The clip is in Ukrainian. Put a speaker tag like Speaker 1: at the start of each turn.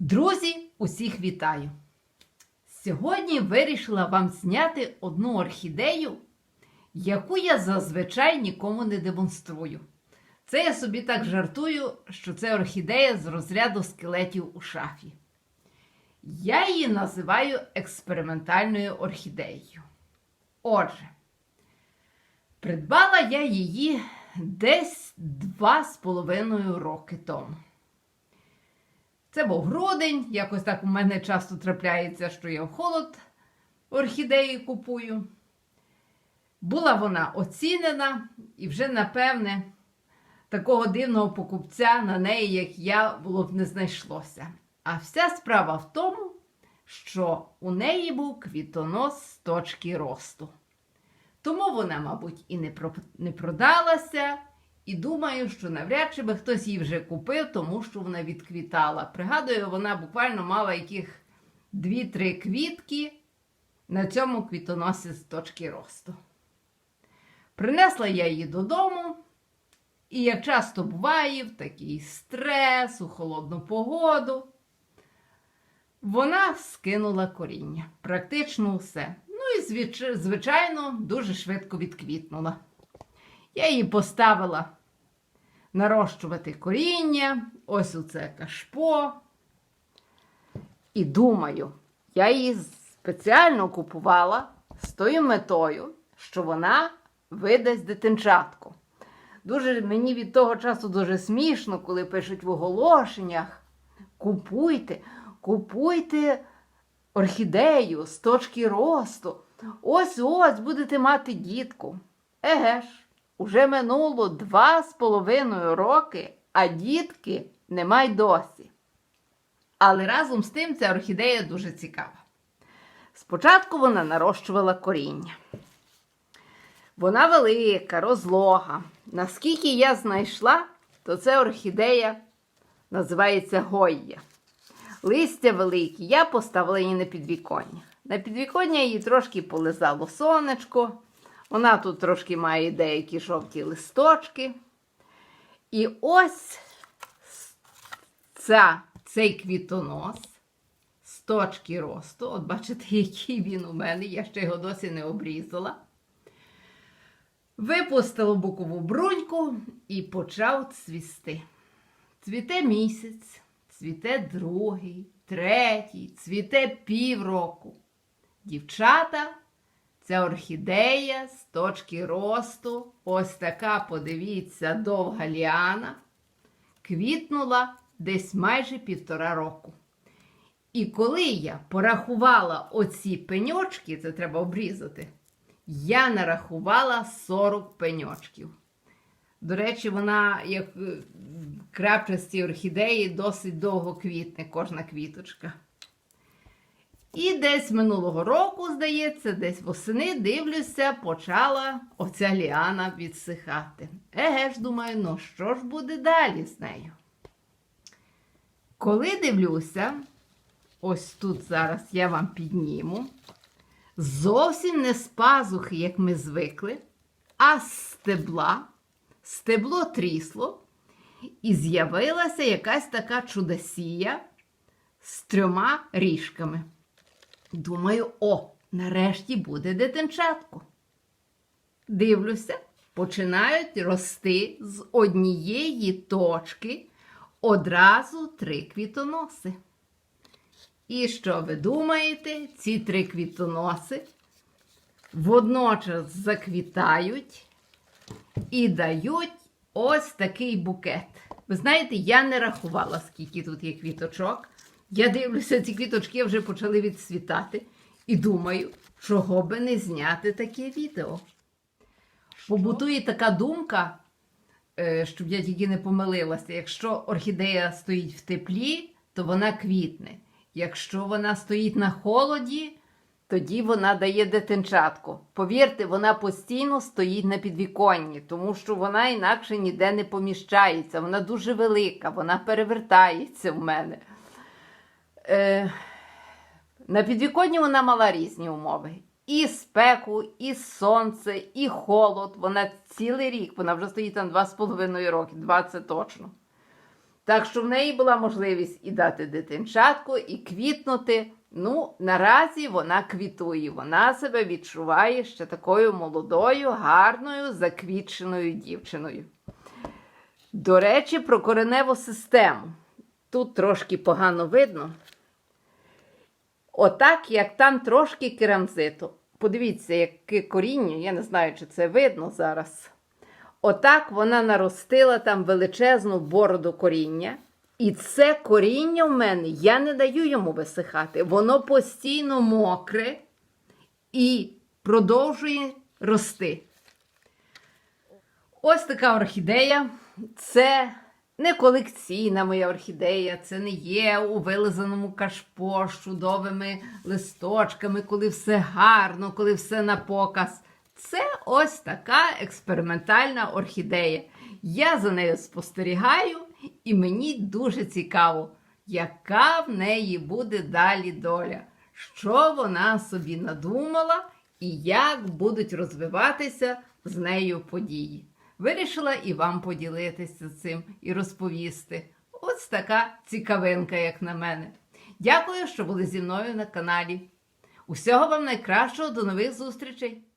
Speaker 1: Друзі, усіх вітаю! Сьогодні вирішила вам зняти одну орхідею, яку я зазвичай нікому не демонструю. Це я собі так жартую, що це орхідея з розряду скелетів у шафі. Я її називаю експериментальною орхідеєю. Отже, придбала я її десь два з половиною роки тому. Це був грудень, якось так у мене часто трапляється, що я в холод орхідеї купую. Була вона оцінена, і вже, напевне, такого дивного покупця на неї, як я, було б не знайшлося. А вся справа в тому, що у неї був квітонос з точки росту. Тому вона, мабуть, і не, продалася, і думаю, що навряд чи би хтось її вже купив, тому що вона відквітала. Пригадую, вона буквально мала яких 2-3 квітки на цьому квітоносі з точки росту. Принесла я її додому, і як часто буває, в такий стрес, у холодну погоду, вона скинула коріння. Практично все. Ну і, звичайно, дуже швидко відквітнула. Я її поставила нарощувати коріння, ось у це кашпо. І думаю, я її спеціально купувала з тою метою, що вона видасть дитинчатку. Дуже мені від того часу дуже смішно, коли пишуть в оголошеннях: купуйте, купуйте орхідею з точки росту. Ось ось будете мати дітку. Еге ж, уже минуло два з половиною роки, а дітки нема й досі. Але разом з тим ця орхідея дуже цікава. Спочатку вона нарощувала коріння. Вона велика, розлога. Наскільки я знайшла, то це орхідея називається Гойя. Листя великі, я поставила її на підвіконня. На підвіконня її трошки полизало сонечко. Вона тут трошки має деякі жовті листочки. І ось ця, цей квітонос з точки росту. От бачите, який він у мене, я ще його досі не обрізала. Випустила бокову бруньку і почав цвісти. Цвіте місяць, цвіте другий, третій, цвіте півроку. Дівчата, ця орхідея з точки росту, ось така, подивіться, довга ліана, квітнула десь майже півтора року. І коли я порахувала оці пеньочки, це треба обрізати, я нарахувала 40 пеньочків. До речі, вона, як е, крапчасті орхідеї, досить довго квітне кожна квіточка. І десь минулого року, здається, десь восени, дивлюся, почала оця ліана відсихати. Еге ж, думаю, ну що ж буде далі з нею? Коли дивлюся, ось тут зараз я вам підніму, зовсім не з пазухи, як ми звикли, а з стебла. Стебло трісло, і з'явилася якась така чудосія з трьома ріжками. Думаю, о, нарешті буде дитинчатко. Дивлюся, починають рости з однієї точки одразу три квітоноси. І що ви думаєте, ці три квітоноси водночас заквітають і дають ось такий букет. Ви знаєте, я не рахувала, скільки тут є квіточок. Я дивлюся, ці квіточки вже почали відцвітати. І думаю, чого би не зняти таке відео. Побутує така думка, е, щоб я тільки не помилилася. Якщо орхідея стоїть в теплі, то вона квітне. Якщо вона стоїть на холоді, тоді вона дає дитинчатку. Повірте, вона постійно стоїть на підвіконні, тому що вона інакше ніде не поміщається. Вона дуже велика, вона перевертається в мене. Е, на підвіконні вона мала різні умови. І спеку, і сонце, і холод. Вона цілий рік, вона вже стоїть там 2,5 роки, 20 точно. Так що в неї була можливість і дати дитинчатку, і квітнути. Ну, наразі вона квітує. Вона себе відчуває ще такою молодою, гарною, заквітченою дівчиною. До речі, про кореневу систему. Тут трошки погано видно. Отак, як там трошки керамзиту. Подивіться, яке коріння, я не знаю, чи це видно зараз. Отак вона наростила там величезну бороду коріння. І це коріння в мене, я не даю йому висихати. Воно постійно мокре і продовжує рости. Ось така орхідея. Це не колекційна моя орхідея, це не є у вилизаному кашпо з чудовими листочками, коли все гарно, коли все на показ. Це ось така експериментальна орхідея. Я за нею спостерігаю, і мені дуже цікаво, яка в неї буде далі доля, що вона собі надумала і як будуть розвиватися з нею події. Вирішила і вам поділитися цим і розповісти. Ось така цікавинка, як на мене. Дякую, що були зі мною на каналі. Усього вам найкращого, до нових зустрічей!